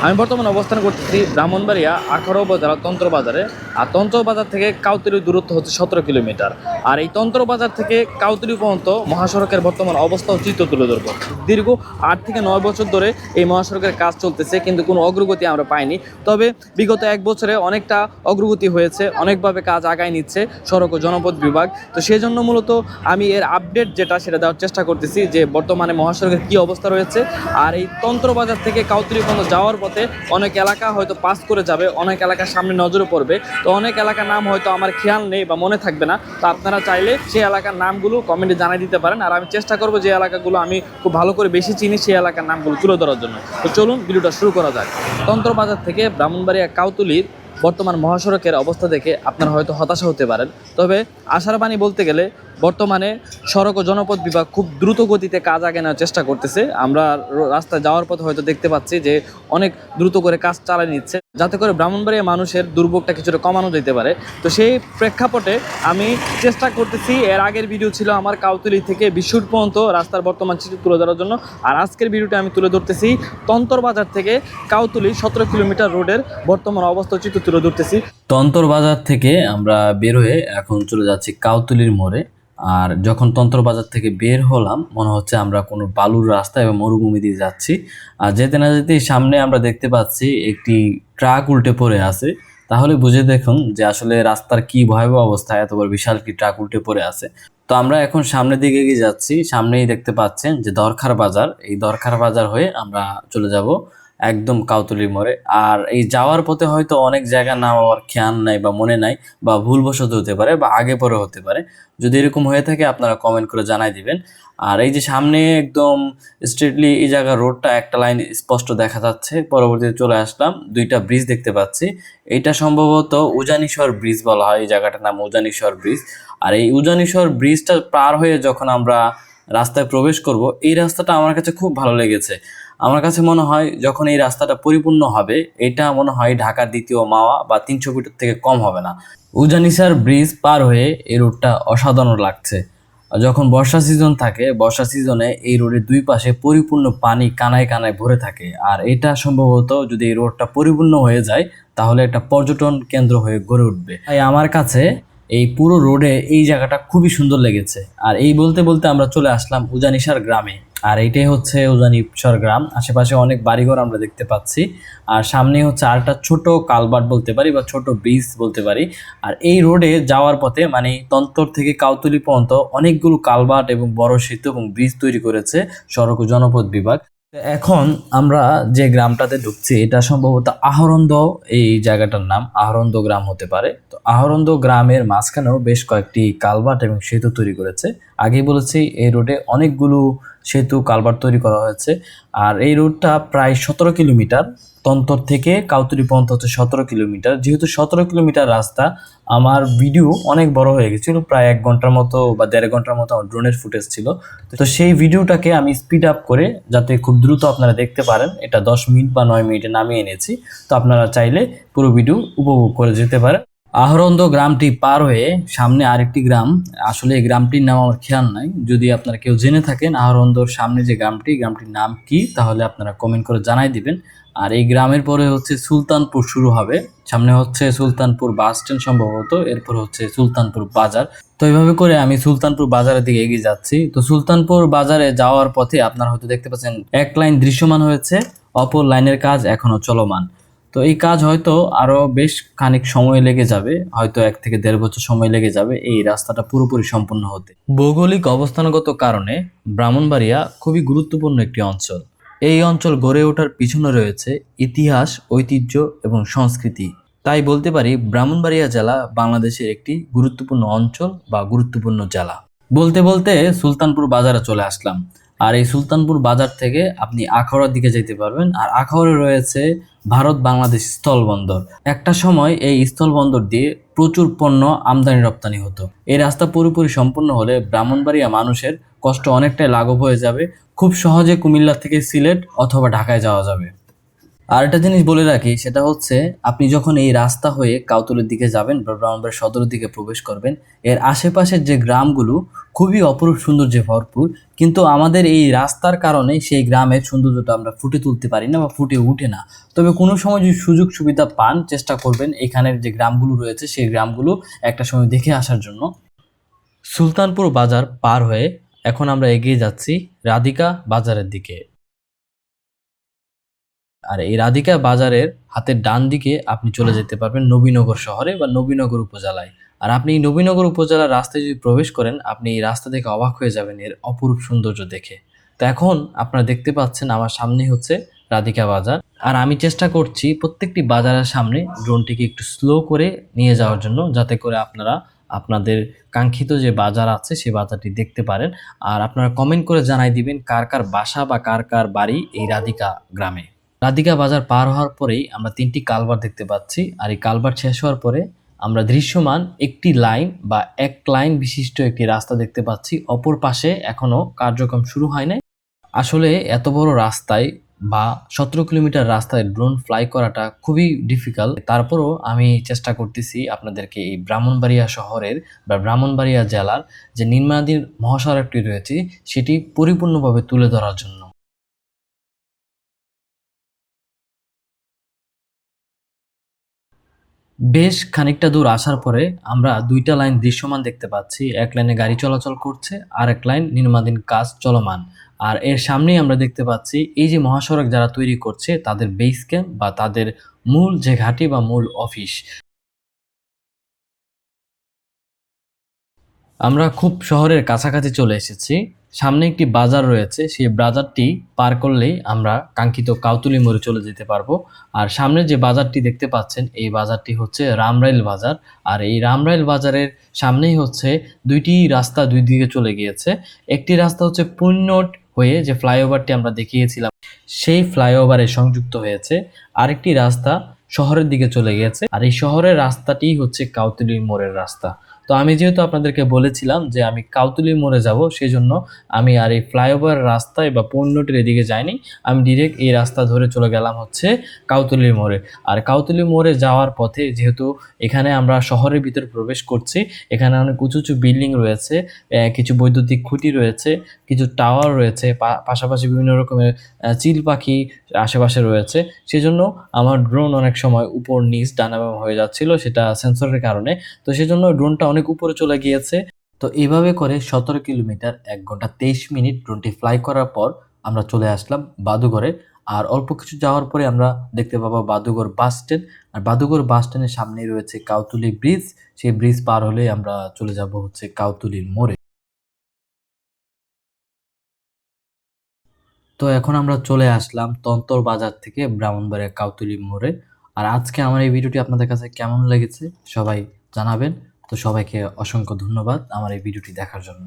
আমি বর্তমানে অবস্থান করতেছি ব্রাহ্মণবাড়িয়া আঠারো উপজেলা তন্ত্র বাজারে আর তন্ত্র বাজার থেকে কাউতরির দূরত্ব হচ্ছে সতেরো কিলোমিটার। আর এই তন্ত্র বাজার থেকে কাউতরি পর্যন্ত মহাসড়কের বর্তমান অবস্থা ও চিত্র তুলে ধরবো। দীর্ঘ আট থেকে নয় বছর ধরে এই মহাসড়কের কাজ চলতেছে, কিন্তু কোনো অগ্রগতি আমরা পাইনি। তবে বিগত এক বছরে অনেকটা অগ্রগতি হয়েছে, অনেকভাবে কাজ আগায় নিচ্ছে সড়ক ও জনপদ বিভাগ। তো সেই জন্য মূলত আমি এর আপডেট যেটা সেটা দেওয়ার চেষ্টা করতেছি যে বর্তমানে মহাসড়কের কী অবস্থা রয়েছে। আর এই তন্ত্রবাজার থেকে কাউতরি পর্যন্ত যাওয়ার পথে অনেক এলাকা হয়তো পাস করে যাবে, অনেক এলাকার সামনে নজরে পড়বে। তো অনেক এলাকার নাম হয়তো আমার খেয়াল নেই বা মনে থাকবে না। তো আপনারা চাইলে সেই এলাকার নামগুলো কমেন্টে জানিয়ে দিতে পারেন। আর আমি চেষ্টা করব যে এলাকাগুলো আমি খুব ভালো করে বেশি চিনি সেই এলাকার নামগুলো তুলে ধরার জন্য। তো চলুন ভিডিওটা শুরু করা যাক। তন্ত্রবাজার থেকে ব্রাহ্মণবাড়িয়া কাউতুলির বর্তমান মহাসড়কের অবস্থা দেখে আপনারা হয়তো হতাশা হতে পারেন। তবে আশার বাণী বলতে গেলে বর্তমানে সড়ক ও জনপদ বিভাগ খুব দ্রুত গতিতে কাজ আগে নেওয়ার চেষ্টা করতেছে। আমরা র- রাস্তায় যাওয়ার পথে হয়তো দেখতে পাচ্ছি যে অনেক দ্রুত করে কাজ চালিয়ে নিচ্ছে। যাতে করে ব্রাহ্মণবাড়িয়া মানুষের দুর্ভোগটা কিছুটা কমানো যেতে পারে। তো সেই প্রেক্ষাপটে আমি চেষ্টা করতেছি, এর আগের ভিডিও ছিল আমার কাউতুলি থেকে বিশুট পর্যন্ত রাস্তার বর্তমান চিত্র তুলে ধরার জন্য। আর আজকের ভিডিওটা আমি তুলে ধরতেছি তন্তর বাজার থেকে কাউতুলি সতেরো কিলোমিটার রোডের বর্তমান অবস্থা চিত্র তুলে ধরতেছি। তন্তর বাজার থেকে আমরা বের হয়ে এখন চলে যাচ্ছি কাউতুলির মোড়ে। আর যখন তন্ত্র বাজার থেকে বের হলাম, মনে হচ্ছে আমরা কোনো বালুর রাস্তা এবং মরুভূমি দিয়ে যাচ্ছি। আর যেতে না যেতেই সামনে আমরা দেখতে পাচ্ছি একটি ট্রাক উল্টে পড়ে আছে। তাহলে বুঝে দেখুন যে আসলে রাস্তার কি ভয়াবহ অবস্থা, এত বড় বিশাল কি ট্রাক উল্টে পড়ে আছে। তো আমরা এখন সামনের দিকে এগিয়ে যাচ্ছি। সামনেই দেখতে পাচ্ছেন যে দরখার বাজার। এই দরখার বাজার হয়ে আমরা চলে যাব একদম কাউতুলির মোড়ে। আর এই যাওয়ার পথে হয়তো অনেক জায়গা নাম আমার খেয়াল নাই বা মনে নাই বা ভুলবশত হতে পারে বা আগে পরে হতে পারে। যদি এরকম হয়ে থাকে আপনারা কমেন্ট করে জানাই দিবেন। আর এই যে সামনে একদম স্ট্রেটলি এই জায়গার রোডটা একটা লাইন স্পষ্ট দেখা যাচ্ছে। পরবর্তীতে চলে আসলাম, দুইটা ব্রিজ দেখতে পাচ্ছি। এটা সম্ভবত উজানিশ্বর ব্রিজ বলা হয়, এই জায়গাটার নাম উজানিশ্বর ব্রিজ আর এই উজানিশ্বর ব্রিজটা পার হয়ে যখন আমরা রাস্তায় প্রবেশ করব, এই রাস্তাটা আমার কাছে খুব ভালো লেগেছে। আমার কাছে মনে হয় যখন এই রাস্তাটা পরিপূর্ণ হবে, এটা মনে হয় ঢাকার দ্বিতীয় মাওয়া বা তিনশো ফিটের থেকে কম হবে না। উজানিসার ব্রিজ পার হয়ে এই রোডটা অসাধারণ লাগছে। যখন বর্ষা সিজন থাকে, বর্ষা সিজনে এই রোডের দুই পাশে পরিপূর্ণ পানি কানায় কানায় ভরে থাকে। আর এটা সম্ভবত যদি এই রোডটা পরিপূর্ণ হয়ে যায়, তাহলে একটা পর্যটন কেন্দ্র হয়ে গড়ে উঠবে। তাই আমার কাছে এই পুরো রোডে এই জায়গাটা খুবই সুন্দর লেগেছে। আর এই বলতে বলতে আমরা চলে আসলাম উজানিসার গ্রামে। আর এইটাই হচ্ছে উজানিশ্বর গ্রাম। আশেপাশে অনেক বাড়িঘর আমরা দেখতে পাচ্ছি। আর সামনে হচ্ছে আরেকটা ছোট কালবাট বলতে পারি বা ছোট ব্রিজ বলতে পারি। আর এই রোডে যাওয়ার পথে মানে তন্তর থেকে কাউতলি পর্যন্ত অনেকগুলো কালবাট এবং বড় সেতু এবং ব্রিজ তৈরি করেছে সড়ক ও জনপদ বিভাগ। এখন আমরা যে গ্রামটাতে ঢুকছি, এটা সম্ভবত আহরন্দ এই জায়গাটার নাম, আহরন্দ গ্রাম হতে পারে। তো আহরন্দ গ্রামের মাঝখানেও বেশ কয়েকটি কালভার্ট এবং সেতু তৈরি করেছে। আগেই বলেছি, এই রোডে অনেকগুলো সেতু, কালভার্ট তৈরি করা হয়েছে। আর এই রোডটা প্রায় সতেরো কিলোমিটার। তন্তর থেকে কাউতুরি পর্যন্ত হচ্ছে সতেরো কিলোমিটার। যেহেতু সতেরো কিলোমিটার রাস্তা, আমার ভিডিও অনেক বড় হয়ে গেছিল, প্রায় এক ঘণ্টার মতো বা দেড় ঘণ্টার মতো আমার ড্রোনের ফুটেজ ছিল। তো সেই ভিডিওটাকে আমি স্পিড আপ করে যাতে খুব দ্রুত আপনারা দেখতে পারেন, এটা দশ মিনিট বা নয় মিনিটে নামিয়ে এনেছি। তো আপনারা চাইলে পুরো ভিডিও উপভোগ করে যেতে পারেন। আহরন্দ গ্রামটি পার হয়ে সামনে আরেকটি গ্রাম। আসলে এই গ্রামটির নাম আমার খেয়াল নাই। যদি আপনারা কেউ জেনে থাকেন আহরন্দর সামনে যে গ্রামটি, গ্রামটির নাম কি, তাহলে আপনারা কমেন্ট করে জানাই দিবেন। আর এই গ্রামের পরে হচ্ছে সুলতানপুর শুরু হবে। সামনে হচ্ছে সুলতানপুর বাস স্ট্যান্ড সম্ভবত, এরপর হচ্ছে সুলতানপুর বাজার। তো এইভাবে করে আমি সুলতানপুর বাজারের দিকে এগিয়ে যাচ্ছি। তো সুলতানপুর বাজারে যাওয়ার পথে আপনারা হয়তো দেখতে পাচ্ছেন, এক লাইন দৃশ্যমান হয়েছে, অপর লাইনের কাজ এখনও চলমান। তো এই কাজ হয়তো আরও বেশ খানিক সময় লেগে যাবে, হয়তো এক থেকে দেড় বছর সময় লেগে যাবে এই রাস্তাটা পুরোপুরি সম্পূর্ণ হতে। ভৌগোলিক অবস্থানগত কারণে ব্রাহ্মণবাড়িয়া খুবই গুরুত্বপূর্ণ একটি অঞ্চল। এই অঞ্চল গড়ে ওঠার পিছনে রয়েছে ইতিহাস, ঐতিহ্য এবং সংস্কৃতি। তাই বলতে পারি ব্রাহ্মণবাড়িয়া জেলা বাংলাদেশের একটি গুরুত্বপূর্ণ অঞ্চল বা গুরুত্বপূর্ণ জেলা। বলতে বলতে সুলতানপুর বাজারে চলে আসলাম। আর এই সুলতানপুর বাজার থেকে আপনি আখাউড়ার দিকে যেতে পারবেন। আর আখাউড়ে রয়েছে ভারত বাংলাদেশ স্থলবন্দর। একটা সময় এই স্থলবন্দর দিয়ে প্রচুর পণ্য আমদানি রপ্তানি হতো। এই রাস্তা পুরোপুরি সম্পূর্ণ হলে ব্রাহ্মণবাড়িয়া মানুষের কষ্ট অনেকটাই লাঘব হয়ে যাবে। খুব সহজে কুমিল্লা থেকে সিলেট অথবা ঢাকায় যাওয়া যাবে। আর একটা জিনিস বলে রাখি, সেটা হচ্ছে আপনি যখন এই রাস্তা হয়ে কাউতলের দিকে যাবেন বা ব্রাহ্মণবাড়িয়া সদরের দিকে প্রবেশ করবেন, এর আশেপাশের যে গ্রামগুলো খুবই অপরূপ সৌন্দর্যে ভরপুর। কিন্তু আমাদের এই রাস্তার কারণে সেই গ্রামের সৌন্দর্যটা আমরা ফুটে তুলতে পারি না বা ফুটে উঠে না। তবে কোনো সময় যদি সুযোগ সুবিধা পান, চেষ্টা করবেন এখানের যে গ্রামগুলো রয়েছে, সেই গ্রামগুলো একটা সময় দেখে আসার জন্য। সুলতানপুর বাজার পার হয়ে এখন আমরা এগিয়ে যাচ্ছি রাধিকা বাজারের দিকে। আর এই রাধিকা বাজারের হাতের ডান দিকে আপনি চলে যেতে পারবেন নবীনগর শহরে বা নবীনগর উপজেলায়। আর আপনি এই নবীনগর উপজেলার রাস্তায় যদি প্রবেশ করেন আপনি এই রাস্তা দেখে অবাক হয়ে যাবেন এর অপরূপ সৌন্দর্য দেখে। তো এখন আপনারা দেখতে পাচ্ছেন আমার সামনে হচ্ছে রাধিকা বাজার। আর আমি চেষ্টা করছি প্রত্যেকটি বাজারের সামনে ড্রোনটিকে একটু স্লো করে নিয়ে যাওয়ার জন্য যাতে করে আপনারা আপনাদের কাঙ্ক্ষিত যে বাজার আছে সেই বাজারটি দেখতে পারেন। আর আপনারা কমেন্ট করে জানাই দিবেন কার কার বাসা বা কার কার বাড়ি এই রাধিকা গ্রামে। রাধিকা বাজার পার হওয়ার পরেই আমরা তিনটি কালভার দেখতে পাচ্ছি, আর এই কালভার শেষ হওয়ার পরে আমরা দৃশ্যমান একটি লাইন বা এক লাইন বিশিষ্ট একটি রাস্তা দেখতে পাচ্ছি, অপর পাশে এখনও কার্যক্রম শুরু হয় নাই। আসলে এত বড় রাস্তায় বা সতেরো কিলোমিটার রাস্তায় ড্রোন ফ্লাই করাটা খুবই ডিফিকাল্ট তারপরও আমি চেষ্টা করতেছি আপনাদেরকে এই ব্রাহ্মণবাড়িয়া শহরের বা ব্রাহ্মণবাড়িয়া জেলার যে নির্মাণাধীন মহাসড়কটি রয়েছে, সেটি পরিপূর্ণভাবে তুলে ধরার জন্য। বেশ খানিকটা দূর আসার পরে আমরা দুইটা লাইন দৃশ্যমান দেখতে পাচ্ছি। এক লাইনে গাড়ি চলাচল করছে আর এক লাইন নির্মাণাধীন কাজ চলমান। আর এর সামনেই আমরা দেখতে পাচ্ছি, এই যে মহাসড়ক যারা তৈরি করছে, তাদের বেস ক্যাম্প বা তাদের মূল যে ঘাঁটি বা মূল অফিস আমরা খুব শহরের কাছাকাছি চলে এসেছি। সামনে একটি বাজার রয়েছে। সেই বাজারটি পার করলেই আমরা কাঙ্ক্ষিত কাউতুলি মোড়ে চলে যেতে পারব। আর সামনে যে বাজারটি দেখতে পাচ্ছেন, এই বাজারটি হচ্ছে রামরাইল বাজার। আর এই রামরাইল বাজারের সামনেই হচ্ছে দুইটি রাস্তা দুই দিকে চলে গিয়েছে। একটি রাস্তা হচ্ছে পুণ্যট হয়ে যে ফ্লাইওভারটি আমরা দেখিয়েছিলাম, সেই ফ্লাইওভারে সংযুক্ত হয়েছে। আরেকটি রাস্তা শহরের দিকে চলে গিয়েছে। আর এই শহরের রাস্তাটি হচ্ছে কাউতুলি মোড়ের রাস্তা। তো আমি যেহেতু আপনাদেরকে বলেছিলাম যে আমি কাউতুলি মোড়ে যাব সেই জন্য আমি আর এই ফ্লাইওভার রাস্তায় বা পণ্যটির এদিকে যাইনি। আমি ডিরেক্ট এই রাস্তা ধরে চলে গেলাম হচ্ছে কাউতুলি মোড়ে। আর কাউতুলি মোড়ে যাওয়ার পথে যেহেতু এখানে আমরা শহরের ভিতরে প্রবেশ করছি, এখানে অনেক উঁচু উঁচু বিল্ডিং রয়েছে কিছু বৈদ্যুতিক খুঁটি রয়েছে, কিছু টাওয়ার রয়েছে পাশাপাশি বিভিন্ন রকমের চিল পাখি আশেপাশে রয়েছে। সেজন্য আমার ড্রোন অনেক সময় উপর নিচ ডানাবাম হয়ে যাচ্ছিল, সেটা সেন্সরের কারণে। তো সেজন্য ড্রোনটা অনেক উপরে চলে গিয়েছে। তো এইভাবে করে সতেরো কিলোমিটার এক ঘণ্টা তেইশ মিনিট ড্রোনটি ফ্লাই করার পর আমরা চলে আসলাম বাদুঘরে। আর অল্প কিছু যাওয়ার পরে আমরা দেখতে পাবো বাদুঘর বাস স্ট্যান্ড আর বাদুঘর বাস স্ট্যান্ডের সামনেই রয়েছে কাউতুলি ব্রিজ সেই ব্রিজ পার হলেই আমরা চলে যাব হচ্ছে কাউতুলির মোড়ে। তো এখন আমরা চলে আসলাম তন্তর বাজার থেকে ব্রাহ্মণবাড়িয়া কাউতুলি মোড়ে। আর আজকে আমার এই ভিডিওটি আপনাদের কাছে কেমন লেগেছে সবাই জানাবেন। তো সবাইকে অসংখ্য ধন্যবাদ আমার এই ভিডিওটি দেখার জন্য।